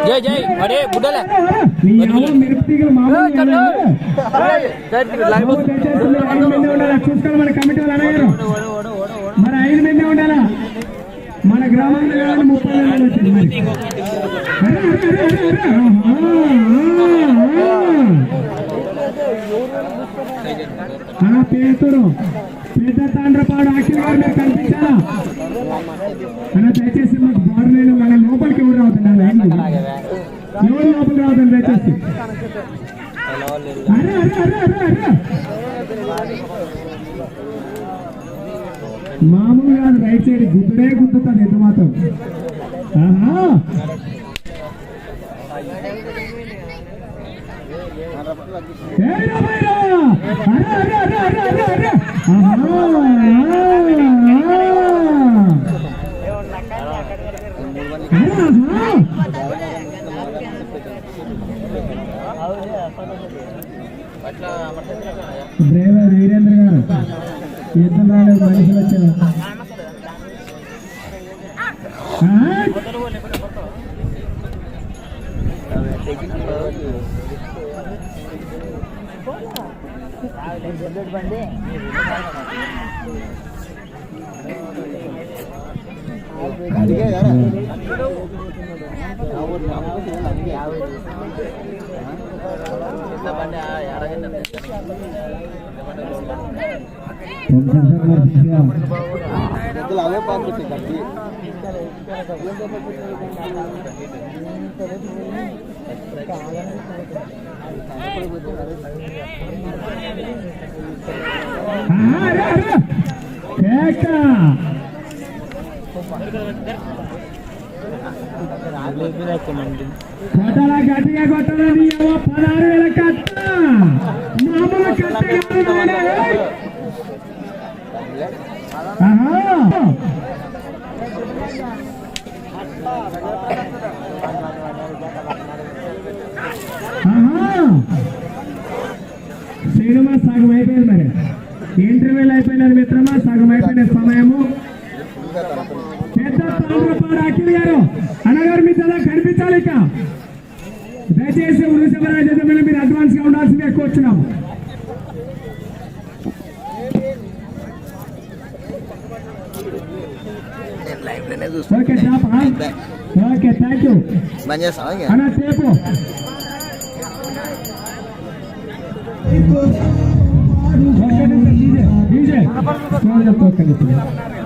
జై జై అడే బుడ్డలే చూసుకోవాలి మన కమిటీ వాళ్ళు మరి ఐదు మంది ఉండాలా మన గ్రామంలో కావాలి ముప్పై మంది వచ్చింది మరి. అరే, పెద్ద తాండ్రపాడు అఖిల్ గారు మీరు కనిపించారా అన్న దయచేసి మాకు బార్లేదు మన లోపలికి ఎవరు రావుతున్నారు ఎవరు లోపలికి రావద్దు దయచేసి. అరే అరే అరే అరే అరే. మామూలు కాదు రైట్ సైడ్ గుద్దుడే గుద్దుతాను ఎంత మాత్రం. ఆహా. ఏయ్ రా డ్రైవర్ వీరేంద్ర గారు ఇద్దరు రాలేదు మనుషులు వచ్చారు. అవే పంపించారు మరి తీసుకురా. ఆ, అరే, అరే. కేక. కొట్టాలా గట్టిగా కొట్టాలా నీ అవ్వ పదహారు వేల కట్ట మామూలు కట్ట కాదు నాయనా, ఏయ్. ఆహా. సగం అయిపోయింది మరి. ఇంటర్వ్యూలు అయిపోయినది మిత్రమా? సగం అయిపోయిన సమయము. పెద్ద తాండ్రపాడు అఖిల్ గారు అన్నగారు మీ చదా కనిపించాలి ఇక. దయచేసి మీద మీరు అడ్వాన్స్గా ఉండాల్సిందే కూర్చున్నాము ఓకే ఓకే థ్యాంక్ యూ? అన్న టేపు পর্যন্ত